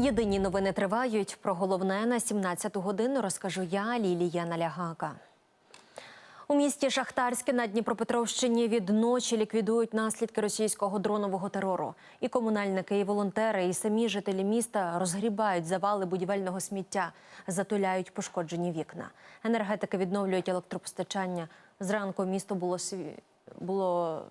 Єдині новини тривають. Про головне на 17-ту годину розкажу я, Лілія Налягака. У місті Шахтарське на Дніпропетровщині від ночі ліквідують наслідки російського дронового терору. І комунальники, і волонтери, і самі жителі міста розгрібають завали будівельного сміття, затуляють пошкоджені вікна. Енергетики відновлюють електропостачання. Зранку місто було було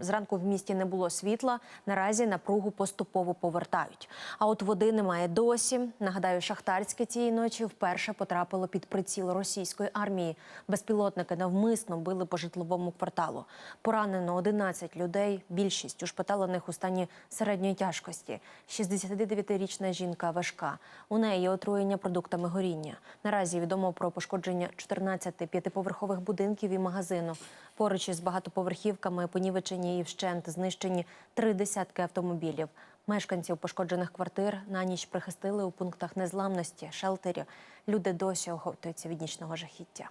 Зранку в місті не було світла. Наразі напругу поступово повертають. А от води немає досі. Нагадаю, шахтарське цієї ночі вперше потрапило під приціл російської армії. Безпілотники навмисно били по житловому кварталу. Поранено 11 людей. Більшість ушпиталених у стані середньої тяжкості. 69-річна жінка важка. У неї отруєння продуктами горіння. Наразі відомо про пошкодження 14 п'ятиповерхових будинків і магазину. Поруч із багатоповерхівками понівечені і вщент знищені три десятки автомобілів. Мешканців пошкоджених квартир на ніч прихистили у пунктах незламності, шелтері. Люди досі оговтуються від нічного жахіття.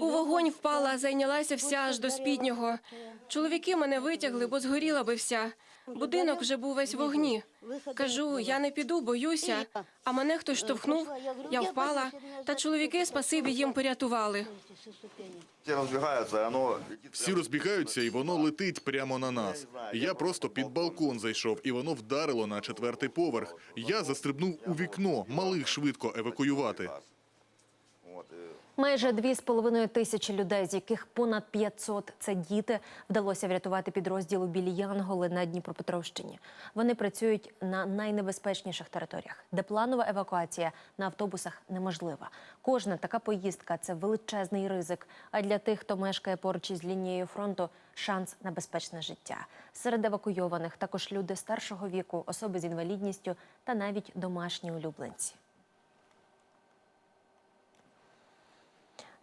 У вогонь впала, зайнялася вся аж до спіднього. Чоловіки мене витягли, бо згоріла би вся. Будинок вже був весь в вогні. Кажу, я не піду, боюся. А мене хтось штовхнув, я впала. Та чоловіки, спасибі, їм порятували. Все разбегаются, и оно летит Всі розбігаються, і воно летить прямо на нас. Я просто під балкон зайшов, і воно вдарило на четвертий поверх. Я застрибнув у вікно, малих швидко евакуювати. Майже дві з половиною тисячі людей, з яких понад 500 – це діти, вдалося врятувати підрозділу білі Янголи на Дніпропетровщині. Вони працюють на найнебезпечніших територіях, де планова евакуація на автобусах неможлива. Кожна така поїздка це величезний ризик. А для тих, хто мешкає поруч із лінією фронту, шанс на безпечне життя. Серед евакуйованих також люди старшого віку, особи з інвалідністю та навіть домашні улюбленці.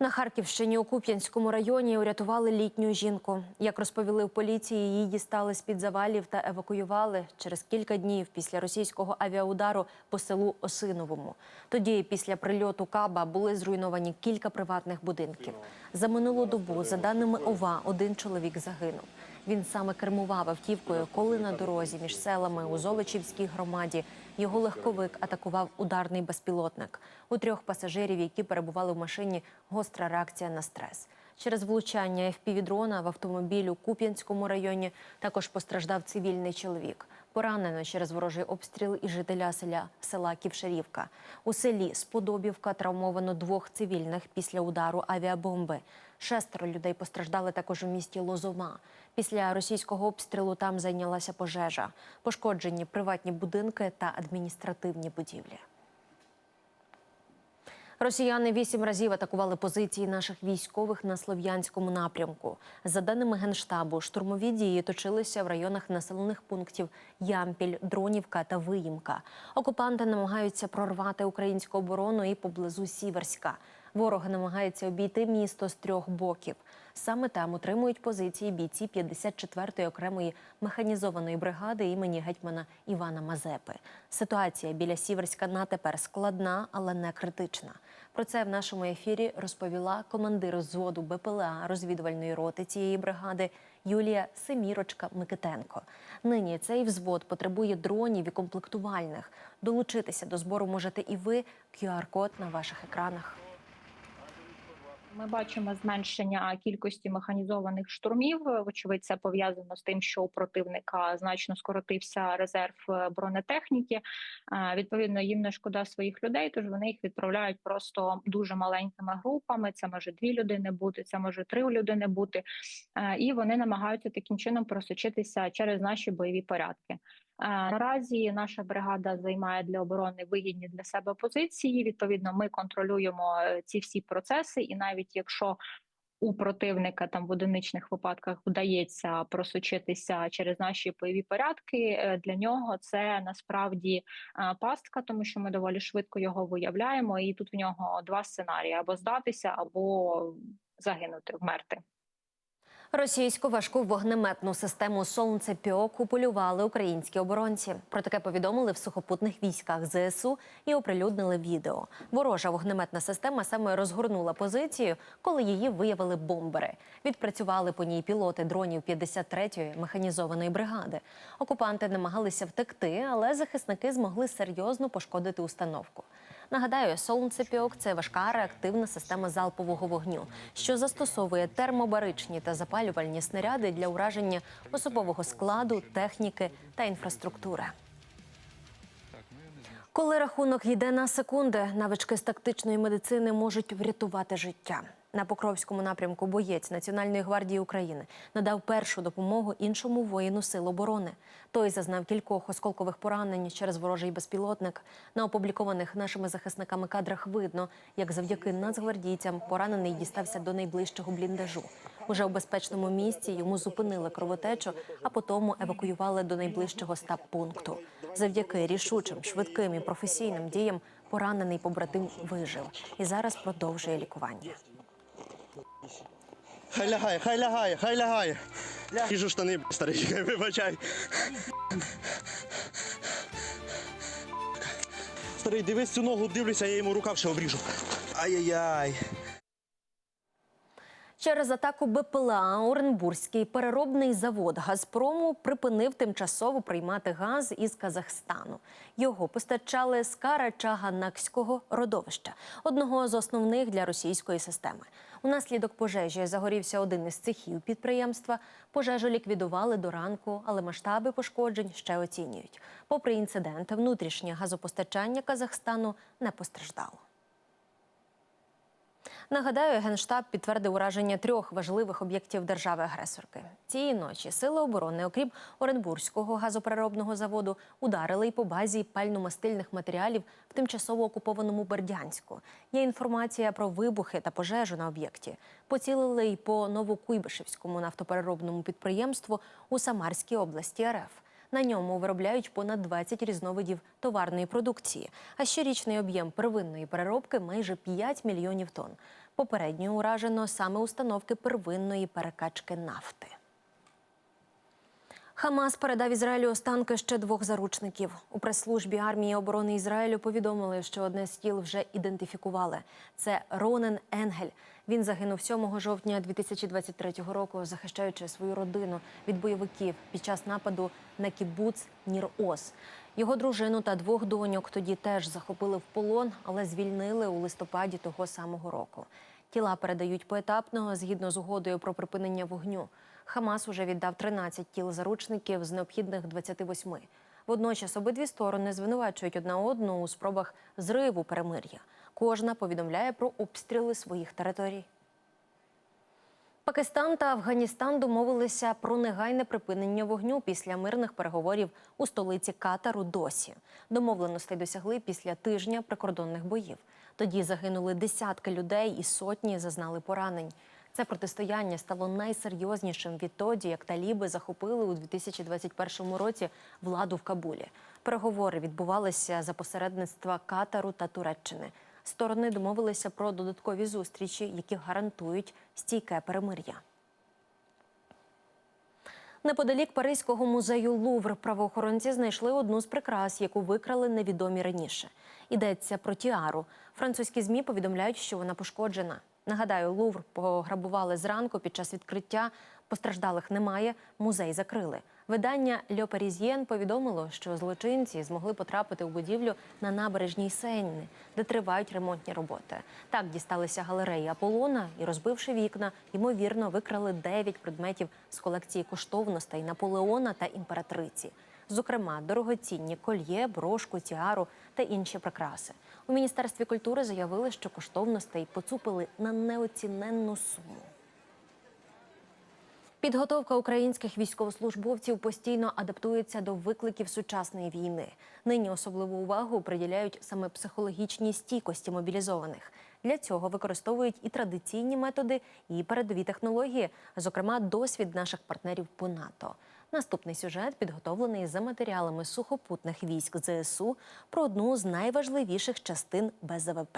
На Харківщині у Куп'янському районі урятували літню жінку. Як розповіли в поліції, її дістали з-під завалів та евакуювали через кілька днів після російського авіаудару по селу Осиновому. Тоді, після прильоту Каба, були зруйновані кілька приватних будинків. За минулу добу, за даними ОВА, один чоловік загинув. Він саме кермував автівкою, коли на дорозі між селами у Золочівській громаді його легковик атакував ударний безпілотник. У трьох пасажирів, які перебували в машині, гостра реакція на стрес. Через влучання FPV-дрона в автомобіль у Куп'янському районі також постраждав цивільний чоловік. Поранено через ворожий обстріл і жителя селя села Ківшарівка. У селі Сподобівка травмовано двох цивільних після удару авіабомби. Шестеро людей постраждали також у місті Лозова. Після російського обстрілу там зайнялася пожежа. Пошкоджені приватні будинки та адміністративні будівлі. Росіяни вісім разів атакували позиції наших військових на слов'янському напрямку. За даними генштабу, штурмові дії точилися в районах населених пунктів Ямпіль, Дронівка та Виїмка. Окупанти намагаються прорвати українську оборону і поблизу Сіверська. Ворог намагається обійти місто з трьох боків. Саме там утримують позиції бійці 54-ї окремої механізованої бригади імені гетьмана Івана Мазепи. Ситуація біля Сіверська на тепер складна, але не критична. Про це в нашому ефірі розповіла командир взводу БПЛА розвідувальної роти цієї бригади Юлія Семірочка Микитенко. Нині цей взвод потребує дронів і комплектувальних. Долучитися до збору можете і ви. QR-код на ваших екранах. Ми бачимо зменшення кількості механізованих штурмів. Вочевидь, це пов'язано з тим, що у противника значно скоротився резерв е, бронетехніки. Е, Відповідно, їм не шкода своїх людей, тож вони їх відправляють просто дуже маленькими групами. Це може дві людини бути, це може три людини бути, Е, і вони намагаються таким чином просочитися через наші бойові порядки. Е, Наразі наша бригада займає для оборони вигідні для себе позиції. Відповідно, ми контролюємо е, ці всі процеси, і навіть якщо у противника там в одиничних випадках вдається просочитися через наші бойові порядки, е, для нього це насправді пастка, тому що ми доволі швидко його виявляємо. І тут в нього два сценарії: або здатися, або загинути, вмерти. Російську важку вогнеметну систему «Сонцепьок» уполювали українські оборонці. Про таке повідомили в сухопутних військах ЗСУ і оприлюднили відео. Ворожа вогнеметна система саме розгорнула позицію, коли її виявили бомбери. Відпрацювали по ній пілоти дронів 53-ї механізованої бригади. Окупанти намагалися втекти, але захисники змогли серйозно пошкодити установку. Нагадаю, солнцепіок – це важка реактивна система залпового вогню, що застосовує термобаричні та запалювальні снаряди для ураження особового складу, техніки та інфраструктури. Коли рахунок йде на секунди, навички з тактичної медицини можуть врятувати життя. На Покровському напрямку боєць Національної гвардії України надав першу допомогу іншому воїну Сил оборони. Той зазнав кількох осколкових поранень через ворожий безпілотник. На опублікованих нашими захисниками кадрах видно, як завдяки нацгвардійцям поранений дістався до найближчого бліндажу. Уже у безпечному місці йому зупинили кровотечу, а потім евакуювали до найближчого стаб-пункту. Завдяки рішучим, швидким і професійним діям поранений побратим вижив і зараз продовжує лікування. Хай лягає, хай лягає, хай лягає. Їжу штани, старий, вибачай. Старий, дивись цю ногу, дивлюся, я йому рукав ще обріжу. Ай-яй-яй. Через атаку БПЛА Оренбурзький переробний завод Газпрому припинив тимчасово приймати газ із Казахстану. Його постачали з Карачаганакського родовища, одного з основних для російської системи. Унаслідок пожежі загорівся один із цехів підприємства. Пожежу ліквідували до ранку, але масштаби пошкоджень ще оцінюють. Попри інцидент, внутрішнє газопостачання Казахстану не постраждало. Нагадаю, генштаб підтвердив ураження трьох важливих об'єктів держави-агресорки. Цієї ночі сили оборони, окрім Оренбурзького газопереробного заводу, ударили й по базі пально-мастильних матеріалів в тимчасово окупованому Бердянську. Є інформація про вибухи та пожежу на об'єкті. Поцілили й по Новокуйбишевському нафтопереробному підприємству у Самарській області РФ. На ньому виробляють понад 20 різновидів товарної продукції, а щорічний об'єм первинної переробки майже 5 мільйонів тонн. Попередньо уражено саме установки первинної перекачки нафти. Хамас передав Ізраїлю останки ще двох заручників. У прес-службі армії оборони Ізраїлю повідомили, що одне з тіл вже ідентифікували. Це Ронен Енгель. Він загинув 7 жовтня 2023 року, захищаючи свою родину від бойовиків під час нападу на кібуц Нір-Оз. Його дружину та двох доньок тоді теж захопили в полон, але звільнили у листопаді того самого року. Тіла передають поетапно згідно з угодою про припинення вогню. Хамас уже віддав 13 тіл заручників з необхідних 28. Водночас обидві сторони звинувачують одна одну у спробах зриву перемир'я. Кожна повідомляє про обстріли своїх територій. Пакистан та Афганістан домовилися про негайне припинення вогню після мирних переговорів у столиці Катару досі. Домовленостей досягли після тижня прикордонних боїв. Тоді загинули десятки людей і сотні зазнали поранень. Це протистояння стало найсерйознішим відтоді, як таліби захопили у 2021 році владу в Кабулі. Переговори відбувалися за посередництва Катару та Туреччини. Сторони домовилися про додаткові зустрічі, які гарантують стійке перемир'я. Неподалік Паризького музею Лувр правоохоронці знайшли одну з прикрас, яку викрали невідомі раніше. Йдеться про тіару. Французькі змі повідомляють, що вона пошкоджена. Нагадаю, Лувр пограбували зранку під час відкриття. Постраждалих немає. Музей закрили. Видання Льо Парізьєн повідомило, що злочинці змогли потрапити у будівлю на набережній Сенни, де тривають ремонтні роботи. Так дісталися галереї Аполлона і, розбивши вікна, ймовірно, викрали 9 предметів з колекції коштовностей Наполеона та імператриці. Зокрема, дорогоцінні кольє, брошку, тіару та інші прикраси. У міністерстві культури заявили, що коштовностей поцупили на неоціненну суму. Підготовка українських військовослужбовців постійно адаптується до викликів сучасної війни. Нині особливу увагу приділяють саме психологічній стійкості мобілізованих. Для цього використовують і традиційні методи, і передові технології, зокрема досвід наших партнерів по НАТО. Наступний сюжет підготовлений за матеріалами сухопутних військ ЗСУ про одну з найважливіших частин БЗВП.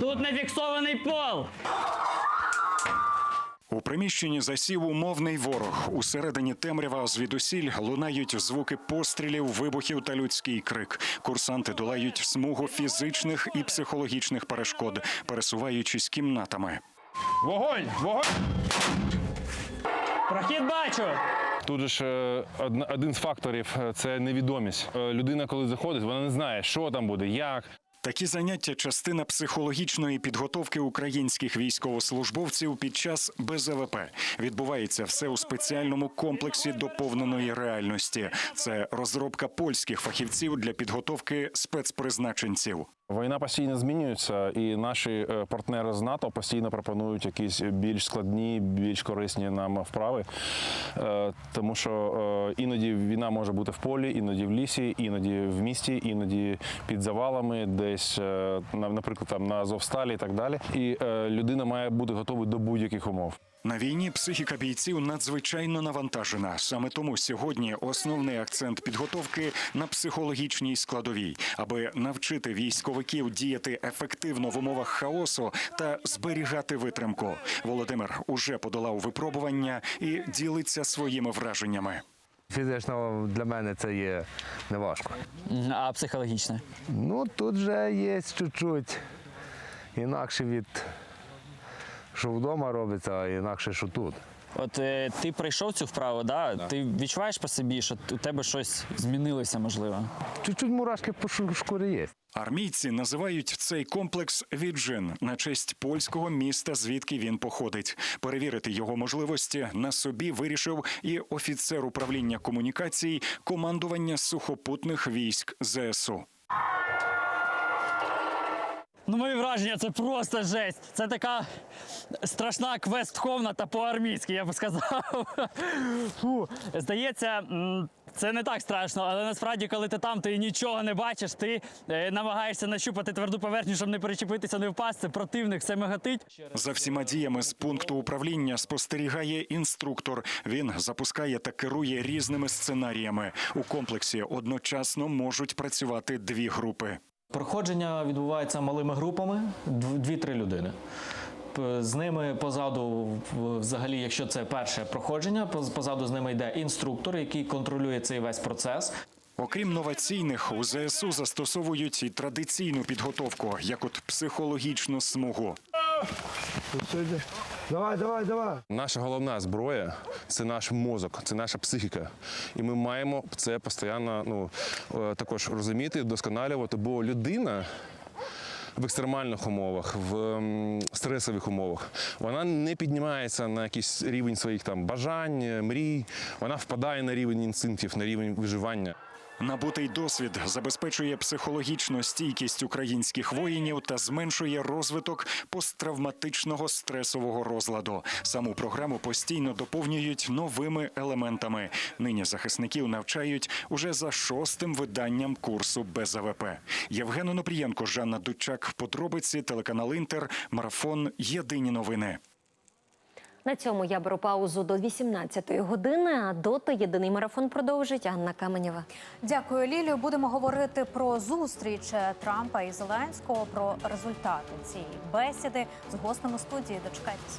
Тут не фіксований пол. У приміщенні засів умовний ворог. Усередині темрява звідусіль лунають звуки пострілів, вибухів та людський крик. Курсанти долають смугу фізичних і психологічних перешкод, пересуваючись кімнатами. Вогонь! Вогонь! Прохід бачу. Тут ж е, один з факторів е, це невідомість. Е, Людина, коли заходить, вона не знає, що там буде, як. Такі заняття частина психологічної підготовки українських військовослужбовців під час БЗВП. Відбувається все у спеціальному комплексі доповненої реальності. Це розробка польських фахівців для підготовки спецпризначенців. Війна постійно змінюється, і наші е, партнери з НАТО постійно пропонують якісь більш складні, більш корисні нам вправи. Е, Тому що е, іноді війна може бути в полі, іноді в лісі, іноді в місті, іноді під завалами, десь, е, на- наприклад, там на Азовсталі і так далі. І е, людина має бути готова до будь-яких умов. На війні психіка бійців надзвичайно навантажена. Саме тому сьогодні основний акцент підготовки на психологічній складовій, аби навчити військовиків діяти ефективно в умовах хаосу та зберігати витримку. Володимир уже подолав випробування і ділиться своїми враженнями. Фізично для мене це є неважко. А психологічне? Ну тут вже є чуть-чуть інакше від що вдома робиться, а інакше, що тут. От е, ти пройшов цю вправу, да? ти відчуваєш по собі, що у тебе щось змінилося, можливо. Чуть-чуть мурашки по шу- шкурі є. Армійці називають цей комплекс Віджин на честь польського міста, звідки він походить. Перевірити його можливості на собі вирішив і офіцер управління комунікацій командування сухопутних військ ЗСУ. Ну, мої враження, це просто жесть. Це така страшна квест-комната по-армійськи, я би сказав. Фу. Здається, це не так страшно, але насправді, коли ти там, ти нічого не бачиш, ти е, намагаєшся нащупати тверду поверхню, щоб не перечепитися, не впасти. Противник все мигатить. За всіма діями з пункту управління спостерігає інструктор. Він запускає та керує різними сценаріями. У комплексі одночасно можуть працювати дві групи. Проходження відбувається малими групами, дв- дві-три людини. З ними позаду, взагалі, якщо це перше проходження, поз- позаду з ними йде інструктор, який контролює цей весь процес. Окрім новаційних, у ЗСУ застосовують і традиційну підготовку, як от психологічну смугу. Давай, давай, давай. Наша головна зброя це наш мозок, це наша психіка. І ми маємо це постійно ну, е, також розуміти, вдосконалювати, бо людина. В екстремальних умовах, в стресових умовах, вона не піднімається на якийсь рівень своїх там бажань, мрій. Вона впадає на рівень інстинктів, на рівень виживання. Набутий досвід забезпечує психологічну стійкість українських воїнів та зменшує розвиток посттравматичного стресового розладу. Саму програму постійно доповнюють новими елементами. Нині захисників навчають уже за шостим виданням курсу БЗВП. Євген Онопрієнко, Жанна Дучак. Подробиці телеканал Інтер. Марафон. Єдині новини. На цьому я беру паузу до 18-ї години. А доти єдиний марафон продовжить Анна Каменєва. Дякую, Лілію. Будемо говорити про зустріч Трампа і Зеленського, про результати цієї бесіди з гостем у студії. Дочекайтеся.